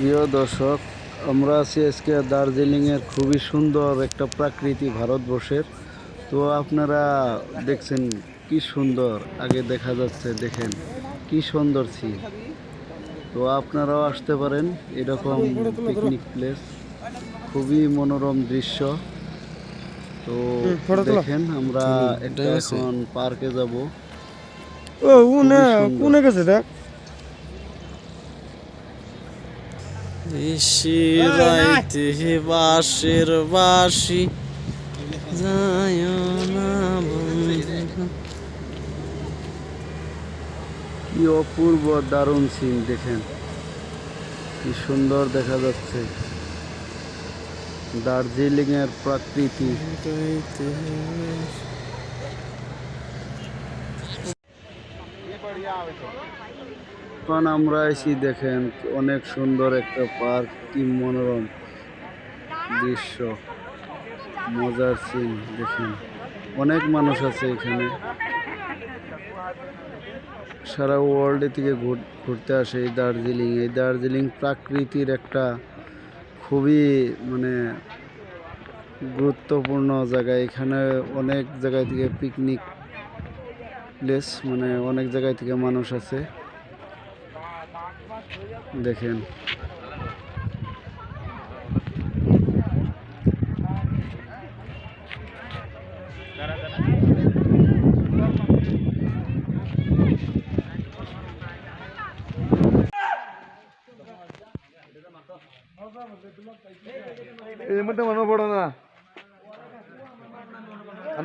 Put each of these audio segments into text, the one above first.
প্রিয় দর্শক আমরা আছি আজকে দার্জিলিংয়ের খুবই সুন্দর একটা প্রাকৃতি ভারতবর্ষের। তো আপনারা দেখছেন কি সুন্দর আগে দেখা যাচ্ছে দেখেন কি সুন্দর ছিল। তো আপনারাও আসতে পারেন এরকম পিকনিক প্লেস খুবই মনোরম দৃশ্য। তো দেখেন আমরা একটা এখন পার্কে যাব। ও উনে কোনে গেছে দেখ? রাইতে বাঁশের বাসি যায় না কি অপূর্ব দারুণ সিন দেখেন। কি সুন্দর দেখা যাচ্ছে। দার্জিলিং এর প্রাকৃতি। রাইতে এখন আমরা এসি দেখেন, অনেক সুন্দর একটা পার্ক, কি মনোরম দৃশ্য, মজার সিন দেখেন। অনেক মানুষ আছে এখানে। সারা ওয়ার্ল্ড থেকে ঘুর- ঘুরতে আসে এই দার্জিলিং। এই দার্জিলিং প্রাকৃতির একটা খুবই মানে গুরুত্বপূর্ণ জায়গা। এখানে অনেক জায়গায় থেকে পিকনিক প্লেস মানে অনেক জায়গায় থেকে মানুষ আছে। দেখেন এই মধ্যে মানুষ বড় না আর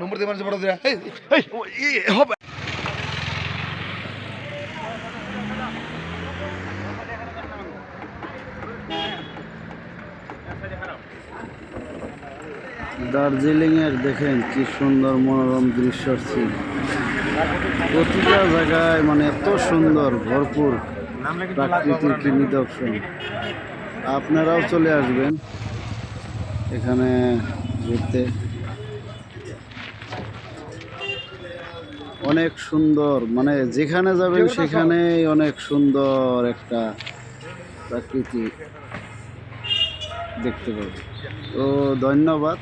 নম্বর দিয়ে মানুষ বড় দিয়া এই এই ও, ই হবে দার্জিলিং এর দেখেন কি সুন্দর মনোরম দৃশ্য ছিল প্রতিটা জায়গায় মানে এত সুন্দর ভরপুর প্রাকৃতিক নিদর্শন। আপনারাও চলে আসবেন এখানে ঘুরতে। অনেক সুন্দর মানে যেখানে যাবেন সেখানেই অনেক সুন্দর একটা প্রাকৃতিক দেখতে পাবো। তো ধন্যবাদ।